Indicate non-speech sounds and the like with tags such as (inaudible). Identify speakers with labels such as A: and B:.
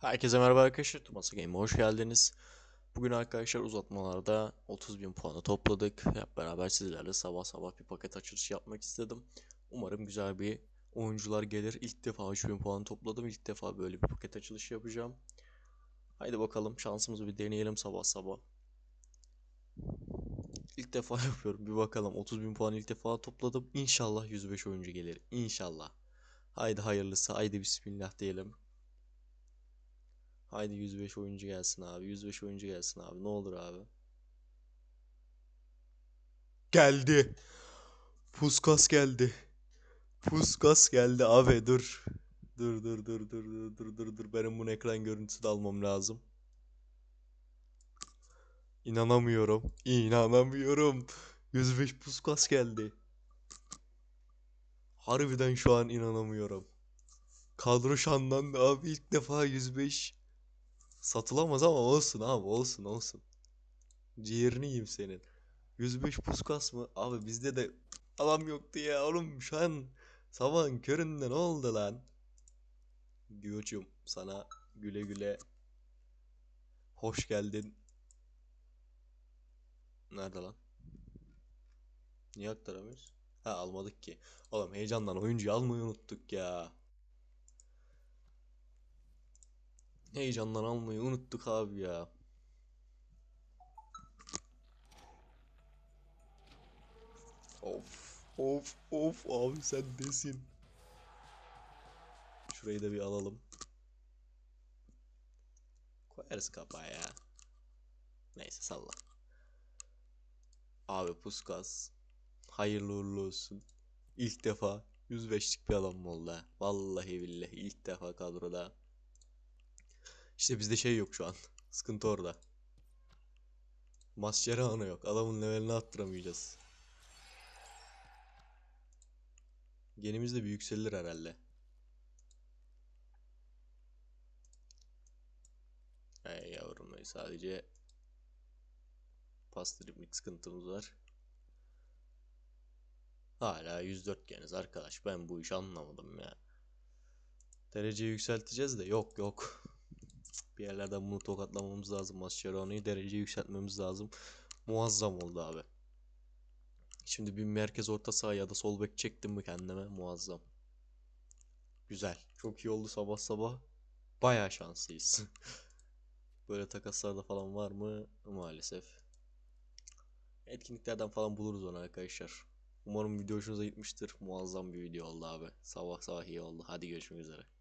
A: Herkese merhaba arkadaşlar. Tumasa Game'e hoş geldiniz. Bugün arkadaşlar uzatmalarda 30.000 puanı topladık. Hep beraber sizlerle sabah sabah bir paket açılışı yapmak istedim. Umarım güzel bir oyuncular gelir. İlk defa 3000 puan topladım. İlk defa böyle bir paket açılışı yapacağım. Haydi bakalım şansımızı bir deneyelim sabah sabah. İlk defa (laughs) yapıyorum. Bir bakalım 30.000 puan ilk defa topladım. İnşallah 105 oyuncu gelir. İnşallah. Haydi hayırlısı. Haydi bismillah diyelim. Haydi 105 oyuncu gelsin abi. 105 oyuncu gelsin abi. Ne olur abi. Geldi. Puskas geldi. Puskas geldi abi dur. Dur dur dur dur dur dur dur dur. Benim bunu ekran görüntüsü de almam lazım. İnanamıyorum. İnanamıyorum. 105 Puskas geldi. Harbiden şu an inanamıyorum. Kadro şanlandı abi ilk defa 105 Satılamaz ama olsun abi olsun olsun. Ciğerini yiyeyim senin. 105 puskas mı? Abi bizde de adam yoktu ya oğlum şu an sabahın köründe ne oldu lan? Gioç'um sana güle güle hoş geldin. Nerede lan? Niye aktaramıyoruz? Ha almadık ki. Oğlum heyecandan oyuncuyu almayı unuttuk ya. Heyecandan almayı unuttuk abi ya. Of of of abi sen desin. Şurayı da bir alalım. Koyarız kafaya. Neyse salla. Abi Puskas. Hayırlı uğurlu olsun. İlk defa 105'lik bir adam oldu. Vallahi billahi ilk defa kadroda. İşte bizde şey yok şu an. (laughs) Sıkıntı orada. Mascherano yok. Adamın levelini attıramayacağız. Genimiz de bir yükselir herhalde. Hey yavrum sadece pastırımlık sıkıntımız var. Hala 104 geniz arkadaş. Ben bu işi anlamadım ya. Dereceyi yükselteceğiz de yok yok. (laughs) Bir yerlerden bunu tokatlamamız lazım. Mascherano'yu dereceyi yükseltmemiz lazım. Muazzam oldu abi. Şimdi bir merkez orta saha ya da sol bek çektim mi kendime muazzam. Güzel. Çok iyi oldu sabah sabah. Bayağı şanslıyız. (laughs) Böyle takaslarda falan var mı? Maalesef. Etkinliklerden falan buluruz onu arkadaşlar. Umarım video hoşunuza gitmiştir. Muazzam bir video oldu abi. Sabah sabah iyi oldu. Hadi görüşmek üzere.